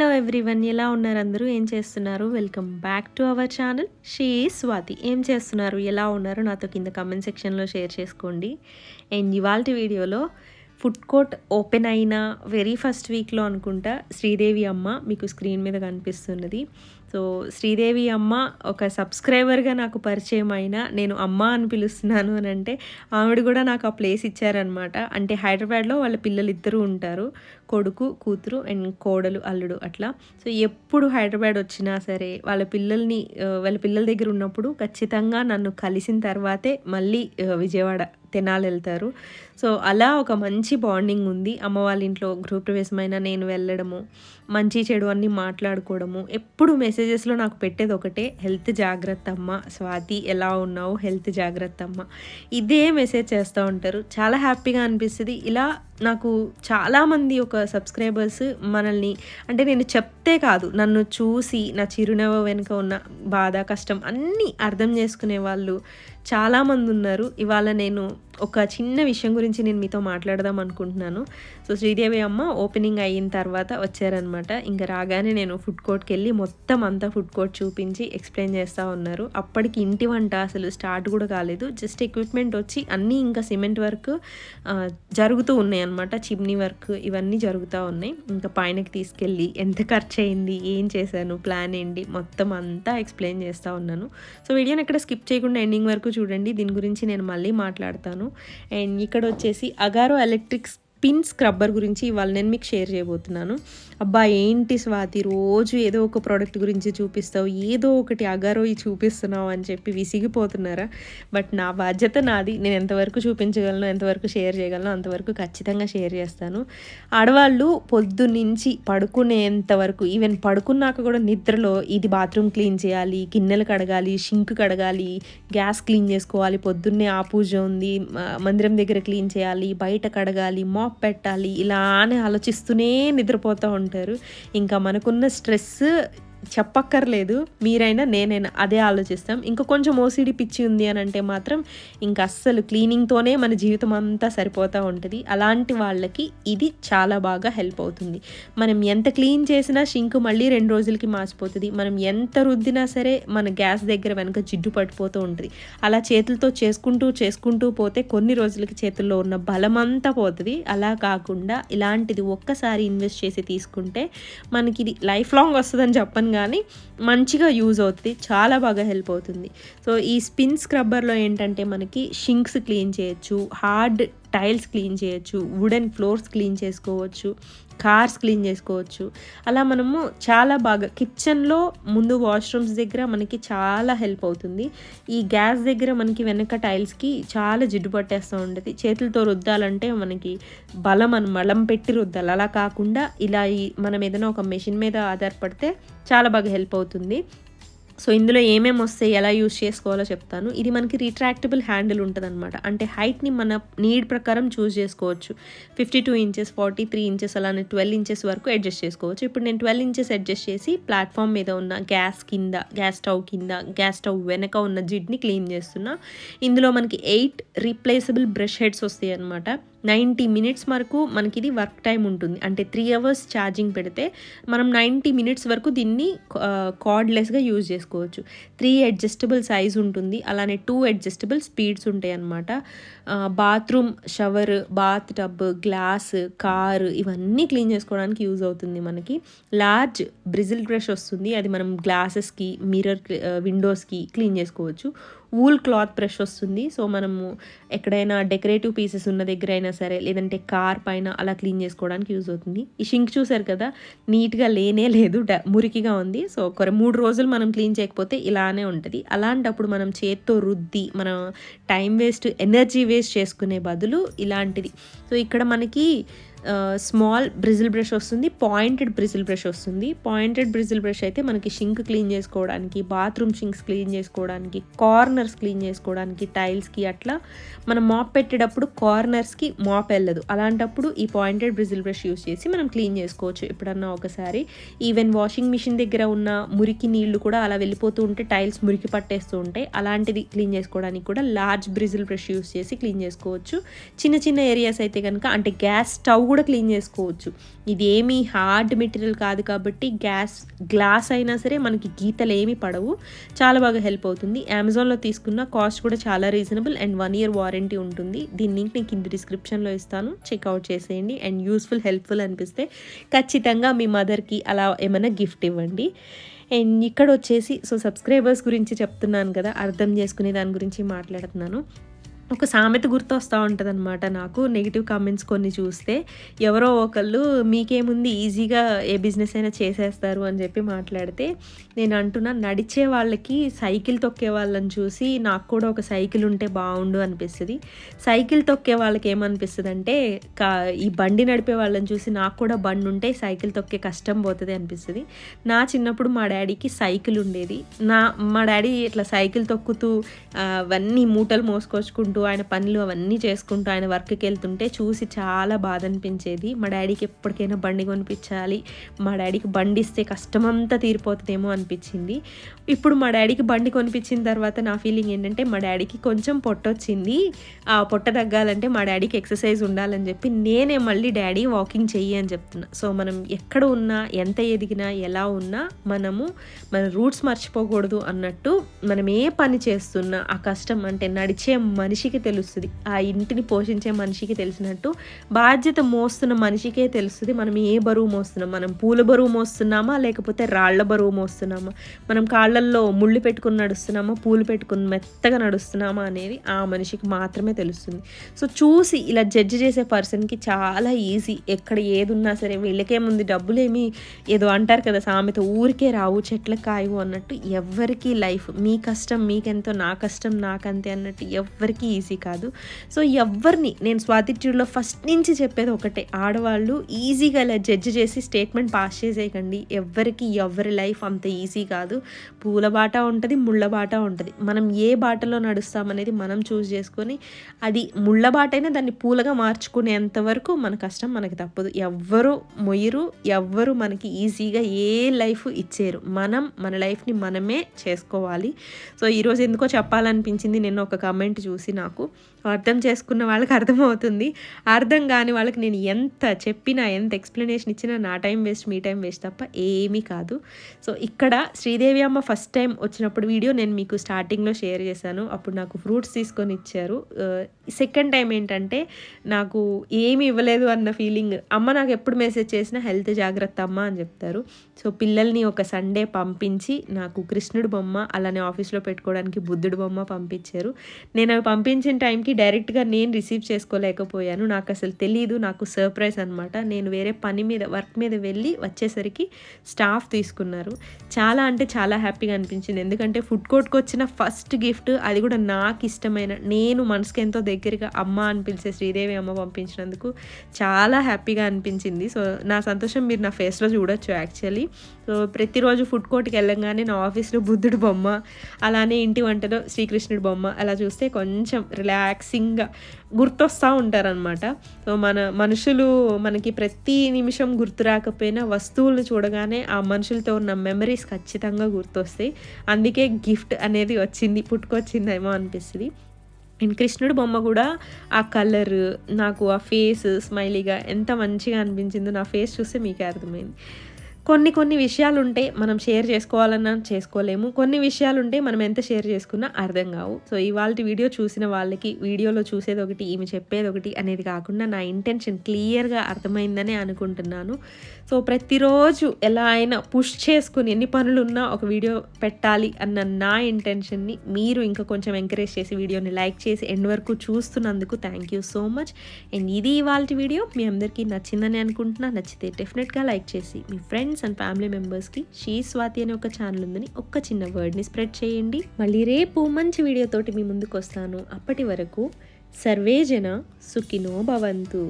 Everyone ఎలా ఉన్నారు అందరూ? ఏం చేస్తున్నారు? Welcome back to our channel she Swathi ఏం చేస్తున్నారు? ఎలా ఉన్నారు? నాతో కింద కమెంట్ సెక్షన్లో షేర్ చేసుకోండి. అండ్ ఇవాళ వీడియోలో ఫుడ్ కోర్ట్ ఓపెన్ అయిన వెరీ ఫస్ట్ వీక్లో అనుకుంటా శ్రీదేవి అమ్మ మీకు స్క్రీన్ మీద కనిపిస్తున్నది. సో శ్రీదేవి అమ్మ ఒక సబ్స్క్రైబర్గా నాకు పరిచయం అయిన నేను అమ్మ అని పిలుస్తున్నాను అని అంటే ఆవిడ కూడా నాకు ఆ ప్లేస్ ఇచ్చారనమాట అంటే హైదరాబాద్లో వాళ్ళ పిల్లలు ఇద్దరు ఉంటారు. కొడుకు కూతురు అండ్ కోడలు అల్లుడు అట్లా. సో ఎప్పుడు హైదరాబాద్ వచ్చినా సరే వాళ్ళ పిల్లల్ని వాళ్ళ పిల్లల దగ్గర ఉన్నప్పుడు ఖచ్చితంగా నన్ను కలిసిన తర్వాతే మళ్ళీ విజయవాడ తెనాలి వెళ్తారు సో అలా ఒక మంచి బాండింగ్ ఉంది. అమ్మ వాళ్ళ ఇంట్లో గృహప్రవేశమైన నేను వెళ్ళడము మంచి చెడు అన్ని మాట్లాడుకోవడము ఎప్పుడు మెసేజెస్లో నాకు పెట్టేది ఒకటే హెల్త్ జాగ్రత్త అమ్మ స్వాతి ఎలా ఉన్నావు? హెల్త్ జాగ్రత్త అమ్మ. ఇదే మెసేజ్ చేస్తూ ఉంటారు. చాలా హ్యాపీగా అనిపిస్తుంది. ఇలా నాకు చాలామంది ఒక సబ్స్క్రైబర్స్ మనల్ని అంటే నేను చెప్తే కాదు నన్ను చూసి నా చిరునవ్వు వెనుక ఉన్న బాధ కష్టం అన్నీ అర్థం చేసుకునే వాళ్ళు చాలామంది ఉన్నారు. ఇవాళ నేను ఒక చిన్న విషయం గురించి నేను మీతో మాట్లాడదాం అనుకుంటున్నాను. సో శ్రీదేవి అమ్మ ఓపెనింగ్ అయిన తర్వాత వచ్చారనమాట ఇంకా రాగానే నేను ఫుడ్ కోర్ట్కి వెళ్ళి మొత్తం అంతా ఫుడ్ కోర్ట్ చూపించి ఎక్స్ప్లెయిన్ చేస్తూ ఉన్నారు. అప్పటికి ఇంటి వంట అసలు స్టార్ట్ కూడా కాలేదు. జస్ట్ ఎక్విప్మెంట్ వచ్చి అన్నీ ఇంకా సిమెంట్ వర్క్ జరుగుతూ ఉన్నాయి అనమాట చిమ్నీ వర్క్ ఇవన్నీ జరుగుతూ ఉన్నాయి. ఇంకా పైనకి తీసుకెళ్ళి ఎంత ఖర్చు అయింది ఏం చేశాను ప్లాన్ ఏంటి మొత్తం అంతా ఎక్స్ప్లెయిన్ చేస్తూ ఉన్నాను. సో వీడియోని ఇక్కడ స్కిప్ చేయకుండా ఎండింగ్ వరకు చూడండి దీని గురించి నేను మళ్ళీ మాట్లాడతాను. అండ్ ఇక్కడ వచ్చేసి అగారో ఎలక్ట్రిక్స్ పిన్ స్క్రబ్బర్ గురించి ఇవాళ నేను మీకు షేర్ చేయబోతున్నాను. అబ్బా ఏంటి స్వాతి రోజు ఏదో ఒక ప్రోడక్ట్ గురించి చూపిస్తావు ఏదో ఒకటి అగారోయి చూపిస్తున్నావు అని చెప్పి విసిగిపోతున్నారా? బట్ నా బాధ్యత నాది. నేను ఎంతవరకు చూపించగలను ఎంతవరకు షేర్ చేయగలను అంతవరకు ఖచ్చితంగా షేర్ చేస్తాను. ఆడవాళ్ళు పొద్దు నుంచి పడుకునేంత వరకు ఈవెన్ పడుకున్నాక కూడా నిద్రలో ఇది బాత్రూమ్ క్లీన్ చేయాలి గిన్నెలు కడగాలి షింక్ కడగాలి గ్యాస్ క్లీన్ చేసుకోవాలి పొద్దున్నే ఆ పూజ ఉంది మందిరం దగ్గర క్లీన్ చేయాలి బయట కడగాలి మాప్ పెట్టాలి. ఇలానే ఆలోచిస్తూనే నిద్రపోతూ ఉంటారు. ఇంకా మనకున్న స్ట్రెస్ చెప్పక్కర్లేదు. మీరైనా నేనైనా అదే ఆలోచిస్తాం. ఇంకా కొంచెం ఓసిడి పిచ్చి ఉంది అని అంటే మాత్రం ఇంకా అస్సలు క్లీనింగ్తోనే మన జీవితం అంతా సరిపోతూ ఉంటుంది. అలాంటి వాళ్ళకి ఇది చాలా బాగా హెల్ప్ అవుతుంది. మనం ఎంత క్లీన్ చేసినా షింక్ మళ్ళీ రెండు రోజులకి మాసిపోతుంది. మనం ఎంత రుద్దినా సరే మన గ్యాస్ దగ్గర వెనక జిడ్డు పడిపోతూ ఉంటుంది. అలా చేతులతో చేసుకుంటూ చేసుకుంటూ పోతే కొన్ని రోజులకి చేతుల్లో ఉన్న బలం అంతా పోతుంది. అలా కాకుండా ఇలాంటిది ఒక్కసారి ఇన్వెస్ట్ చేసి తీసుకుంటే మనకి ఇది లైఫ్ లాంగ్ వస్తుందని చెప్పను కానీ మంచిగా యూజ్ అవుతుంది చాలా బాగా హెల్ప్ అవుతుంది. సో ఈ స్పిన్ స్క్రబ్బర్లో ఏంటంటే మనకి షింక్స్ క్లీన్ చేయొచ్చు హార్డ్ టైల్స్ క్లీన్ చేయొచ్చు వుడెన్ ఫ్లోర్స్ క్లీన్ చేసుకోవచ్చు. కార్స్ క్లీన్ చేసుకోవచ్చు. అలా మనము చాలా బాగా కిచెన్లో ముందు వాష్రూమ్స్ దగ్గర మనకి చాలా హెల్ప్ అవుతుంది. ఈ గ్యాస్ దగ్గర మనకి వెనక టైల్స్కి చాలా జిడ్డు పట్టేస్తూ ఉంటుంది. చేతులతో రుద్దాలంటే మనకి బలం అని మలం పెట్టి రుద్దాలి. అలా కాకుండా ఇలా ఈ మనం ఏదైనా ఒక మెషిన్ మీద ఆధారపడితే చాలా బాగా హెల్ప్ అవుతుంది. సో ఇందులో ఏమేమి వస్తాయి ఎలా యూస్ చేసుకోవాలో చెప్తాను. ఇది మనకి రిట్రాక్టబుల్ హ్యాండిల్ ఉంటుంది అనమాట అంటే హైట్ని మన నీడ్ ప్రకారం చూస్ చేసుకోవచ్చు. Fifty two inches forty three inches అలానే ట్వెల్వ్ ఇంచెస్ వరకు అడ్జస్ట్ చేసుకోవచ్చు. ఇప్పుడు నేను ట్వెల్వ్ ఇంచెస్ అడ్జస్ట్ చేసి ప్లాట్ఫామ్ మీద ఉన్న గ్యాస్ కింద గ్యాస్ స్టవ్ కింద గ్యాస్ స్టవ్ వెనక ఉన్న జిడ్ని క్లీన్ చేస్తున్నా. ఇందులో మనకి ఎయిట్ రీప్లేసబుల్ బ్రష్ హెడ్స్ వస్తాయి అనమాట నైంటీ మినిట్స్ వరకు మనకి ఇది వర్క్ టైం ఉంటుంది. అంటే త్రీ అవర్స్ ఛార్జింగ్ పెడితే మనం నైంటీ మినిట్స్ వరకు దీన్ని కార్డ్లెస్గా యూజ్ చేసుకోవచ్చు. త్రీ అడ్జస్టబుల్ సైజ్ ఉంటుంది. అలానే టూ అడ్జస్టబుల్ స్పీడ్స్ ఉంటాయి అన్నమాట. Bathroom shower bath tub glass car ఇవన్నీ క్లీన్ చేసుకోవడానికి యూజ్ అవుతుంది మనకి. లార్జ్ బ్రిజిల్ బ్రష్ వస్తుంది. అది మనం గ్లాసెస్కి మిర్రర్ విండోస్కి క్లీన్ చేసుకోవచ్చు. వూల్ క్లాత్ బ్రష్ వస్తుంది. సో మనము ఎక్కడైనా డెకరేటివ్ పీసెస్ ఉన్న దగ్గర అయినా సరే లేదంటే కార్ పైన అలా క్లీన్ చేసుకోవడానికి యూజ్ అవుతుంది. ఈ షింక్ చూసారు కదా నీట్గా లేనే లేదు డ- మురికిగా ఉంది. సో ఒక మూడు రోజులు మనం క్లీన్ చేయకపోతే ఇలానే ఉంటుంది. అలాంటప్పుడు మనం చేత్తో రుద్ది మనం టైం వేస్ట్ ఎనర్జీ వేస్ట్ చేసుకునే బదులు ఇలాంటిది. సో ఇక్కడ మనకి స్మాల్ బ్రిజిల్ బ్రష్ వస్తుంది పాయింటెడ్ బ్రిజిల్ బ్రష్ వస్తుంది. పాయింటెడ్ బ్రిజిల్ బ్రష్ అయితే మనకి షింక్ క్లీన్ చేసుకోవడానికి బాత్రూమ్ షింక్స్ క్లీన్ చేసుకోవడానికి కార్నర్స్ క్లీన్ చేసుకోవడానికి టైల్స్కి అట్లా మనం మాప్ పెట్టేటప్పుడు కార్నర్స్కి మాప్ వెళ్ళదు. అలాంటప్పుడు ఈ పాయింటెడ్ బ్రిజిల్ బ్రష్ యూస్ చేసి మనం క్లీన్ చేసుకోవచ్చు. ఎప్పుడన్నా ఒకసారి. ఈవెన్ వాషింగ్ మిషన్ దగ్గర ఉన్న మురికి నీళ్ళు కూడా అలా వెళ్ళిపోతూ ఉంటే టైల్స్ మురికి పట్టేస్తూ ఉంటాయి. అలాంటిది క్లీన్ చేసుకోవడానికి కూడా లార్జ్ బ్రిజిల్ బ్రష్ యూస్ చేసి క్లీన్ చేసుకోవచ్చు. చిన్న చిన్న ఏరియాస్ అయితే కనుక అంటే గ్యాస్ స్టవ్ కూడా క్లీన్ చేసుకోవచ్చు. ఇది ఏమీ హార్డ్ మెటీరియల్ కాదు కాబట్టి గ్యాస్ గ్లాస్ అయినా సరే మనకి గీతలు ఏమీ పడవు. చాలా బాగా హెల్ప్ అవుతుంది. అమెజాన్లో తీసుకున్న కాస్ట్ కూడా చాలా reasonable and one year warranty ఉంటుంది. దీని లింక్ నేను కింద డిస్క్రిప్షన్లో ఇస్తాను. చెక్అవుట్ చేసేయండి. అండ్ యూస్ఫుల్ హెల్ప్ఫుల్ అనిపిస్తే ఖచ్చితంగా మీ మదర్కి అలా ఏమైనా గిఫ్ట్ ఇవ్వండి. అండ్ ఇక్కడ వచ్చేసి సో సబ్స్క్రైబర్స్ గురించి చెప్తున్నాను కదా అర్థం చేసుకునే దాని గురించి మాట్లాడుతున్నాను. ఒక సామెత గుర్తొస్తూ ఉంటుంది అనమాట నాకు. నెగిటివ్ కామెంట్స్ కొన్ని చూస్తే ఎవరో ఒకళ్ళు మీకేముంది ఈజీగా ఏ బిజినెస్ అయినా చేసేస్తారు అని చెప్పి మాట్లాడితే నేను అంటున్నా నడిచే వాళ్ళకి సైకిల్ తొక్కే వాళ్ళని చూసి నాకు కూడా ఒక సైకిల్ ఉంటే బాగుండు అనిపిస్తుంది. సైకిల్ తొక్కే వాళ్ళకి ఏమనిపిస్తుంది అంటే కా ఈ బండి నడిపే వాళ్ళని చూసి నాకు కూడా బండి ఉంటే సైకిల్ తొక్కే కష్టం పోతుంది అనిపిస్తుంది. నా చిన్నప్పుడు మా డాడీకి సైకిల్ ఉండేది. నా మా డాడీ ఇట్లా సైకిల్ తొక్కుతూ అవన్నీ మూటలు మోసుకొచ్చుకుంటూ ఆయన పనులు అవన్నీ చేసుకుంటూ ఆయన వర్క్కి వెళ్తుంటే చూసి చాలా బాధ అనిపించేది మా డాడీకి ఎప్పటికైనా బండి కొనిపించాలి. మా డాడీకి బండి ఇస్తే కష్టమంతా తీరిపోతుందేమో అనిపించింది. ఇప్పుడు మా డాడీకి బండి కొనిపించిన తర్వాత నా ఫీలింగ్ ఏంటంటే మా డాడీకి కొంచెం పొట్ట వచ్చింది ఆ పొట్ట తగ్గాలంటే మా డాడీకి ఎక్సర్సైజ్ ఉండాలని చెప్పి నేనే మళ్ళీ డాడీ వాకింగ్ చెయ్యి అని చెప్తున్నా. సో మనం ఎక్కడ ఉన్నా ఎంత ఎదిగినా ఎలా ఉన్నా మనము మన రూట్స్ మర్చిపోకూడదు అన్నట్టు మనం ఏ పని చేస్తున్నా ఆ కష్టం అంటే నడిచే మనిషికి తెలుస్తుంది. ఆ ఇంటిని పోషించే మనిషికి తెలిసినట్టు బాధ్యత మోస్తున్న మనిషికే తెలుస్తుంది. మనం ఏ బరువు మోస్తున్నాం? మనం పూల బరువు మోస్తున్నామా? లేకపోతే రాళ్ళ బరువు మోస్తున్నామా? మనం కాళ్ళల్లో ముళ్ళు పెట్టుకుని నడుస్తున్నామా? పూలు పెట్టుకుని మెత్తగా నడుస్తున్నామా అనేది ఆ మనిషికి మాత్రమే తెలుస్తుంది. సో చూసి ఇలా జడ్జి చేసే పర్సన్కి చాలా ఈజీ. ఎక్కడ ఏది ఉన్నా సరే వీళ్ళకేముంది డబ్బులేమి ఏదో అంటారు కదా సామెత ఊరికే రావు చెట్ల కాయవు అన్నట్టు ఎవ్వరికి లైఫ్ మీ కష్టం మీకెంతో నా కష్టం నాకంతే అన్నట్టు ఎవ్వరికి ఈజీ కాదు. సో ఎవరిని నేను స్వాతిట్యూడ్లో ఫస్ట్ నుంచి చెప్పేది ఒకటే ఆడవాళ్ళు ఈజీగా ఇలా జడ్జ్ చేసి స్టేట్మెంట్ పాస్ చేసేయకండి. ఎవ్వరికి ఎవరి లైఫ్ అంత ఈజీ కాదు. పూల బాట ఉంటుంది ముళ్ళ బాట ఉంటుంది. మనం ఏ బాటలో నడుస్తామనేది మనం చూస్ చేసుకొని అది ముళ్ళ బాటైనా దాన్ని పూలగా మార్చుకునేంత వరకు మన కష్టం మనకి తప్పదు. ఎవ్వరు మొయ్యరు ఎవ్వరు మనకి ఈజీగా ఏ లైఫ్ ఇచ్చేరు మనం మన లైఫ్ని మనమే చేసుకోవాలి. సో ఈరోజు ఎందుకో చెప్పాలనిపించింది నిన్న ఒక కమెంట్ చూసి నాకు. అర్థం చేసుకున్న వాళ్ళకి అర్థమవుతుంది. అర్థం కాని వాళ్ళకి నేను ఎంత చెప్పినా ఎంత ఎక్స్ప్లెనేషన్ ఇచ్చినా నా టైం వేస్ట్ మీ టైం వేస్ట్ తప్ప ఏమీ కాదు. సో ఇక్కడ శ్రీదేవి అమ్మ ఫస్ట్ టైం వచ్చినప్పుడు వీడియో నేను మీకు స్టార్టింగ్లో షేర్ చేశాను. అప్పుడు నాకు ఫ్రూట్స్ తీసుకొని ఇచ్చారు. Uh, సెకండ్ టైం ఏంటంటే నాకు ఏమి ఇవ్వలేదు అన్న ఫీలింగ్ అమ్మ నాకు ఎప్పుడు మెసేజ్ చేసినా హెల్త్ జాగ్రత్త అమ్మ అని చెప్తారు. సో పిల్లల్ని ఒక సండే పంపించి నాకు కృష్ణుడు బొమ్మ అలానే ఆఫీస్లో పెట్టుకోవడానికి బుద్ధుడు బొమ్మ పంపించారు. నేను అవి పంపించిన టైంకి డైరెక్ట్గా నేను రిసీవ్ చేసుకోలేకపోయాను. నాకు అసలు తెలియదు నాకు సర్ప్రైజ్ అనమాట నేను వేరే పని మీద వర్క్ మీద వెళ్ళి వచ్చేసరికి స్టాఫ్ తీసుకున్నారు. చాలా అంటే చాలా హ్యాపీగా అనిపించింది. ఎందుకంటే ఫుడ్ కోర్ట్కి వచ్చిన ఫస్ట్ గిఫ్ట్ అది కూడా నాకు ఇష్టమైన నేను మనసుకి ఎంతో దగ్గరగా అమ్మ అని పిలిచే శ్రీదేవి అమ్మ పంపించినందుకు చాలా హ్యాపీగా అనిపించింది. సో నా సంతోషం మీరు నా ఫేస్లో చూడొచ్చు యాక్చువల్లీ. సో ప్రతిరోజు ఫుడ్ కోర్ట్కి వెళ్ళంగానే నా ఆఫీస్లో బుద్ధుడు బొమ్మ అలానే ఇంటి వంటలో శ్రీకృష్ణుడి బొమ్మ అలా చూస్తే కొంచెం రిలాక్సింగ్గా గుర్తొస్తూ ఉంటారనమాట సో మన మనుషులు మనకి ప్రతి నిమిషం గుర్తు రాకపోయినా వస్తువులు చూడగానే ఆ మనుషులతో ఉన్న మెమరీస్ ఖచ్చితంగా గుర్తొస్తాయి. అందుకే గిఫ్ట్ అనేది వచ్చింది పుట్టుకొచ్చిందేమో అనిపిస్తుంది. అండ్ కృష్ణుడు బొమ్మ కూడా ఆ కలర్ నాకు ఆ ఫేస్ స్మైలీగా ఎంత మంచిగా అనిపించిందో నా ఫేస్ చూస్తే మీకే అర్థమైంది. కొన్ని కొన్ని విషయాలు ఉంటే మనం షేర్ చేసుకోవాలన్నా చేసుకోలేము. కొన్ని విషయాలు ఉంటే మనం ఎంత షేర్ చేసుకున్నా అర్థం కావు. సో ఇవాళ వీడియో చూసిన వాళ్ళకి వీడియోలో చూసేది ఒకటి ఈమె చెప్పేది ఒకటి అనేది కాకుండా నా ఇంటెన్షన్ క్లియర్గా అర్థమైందనే అనుకుంటున్నాను. సో ప్రతిరోజు ఎలా అయినా పుష్ చేసుకుని ఎన్ని పనులు ఉన్నా ఒక వీడియో పెట్టాలి అన్న నా ఇంటెన్షన్ని మీరు ఇంకా కొంచెం ఎంకరేజ్ చేసి వీడియోని లైక్ చేసి ఎండ్ వరకు చూస్తున్నందుకు thank you so much. And ఇది ఇవాళ వీడియో. మీ అందరికీ నచ్చిందని అనుకుంటున్నా. నచ్చితే డెఫినెట్గా లైక్ చేసి మీ ఫ్రెండ్స్ అండ్ ఫ్యామిలీ మెంబర్స్కి షీ స్వాతి అనే ఒక ఛానల్ ఉందని ఒక్క చిన్న వర్డ్ని స్ప్రెడ్ చేయండి. మళ్ళీ రేపు మంచి వీడియోతోటి మీ ముందుకు వస్తాను. అప్పటి వరకు సర్వేజన సుఖినో భవంతు.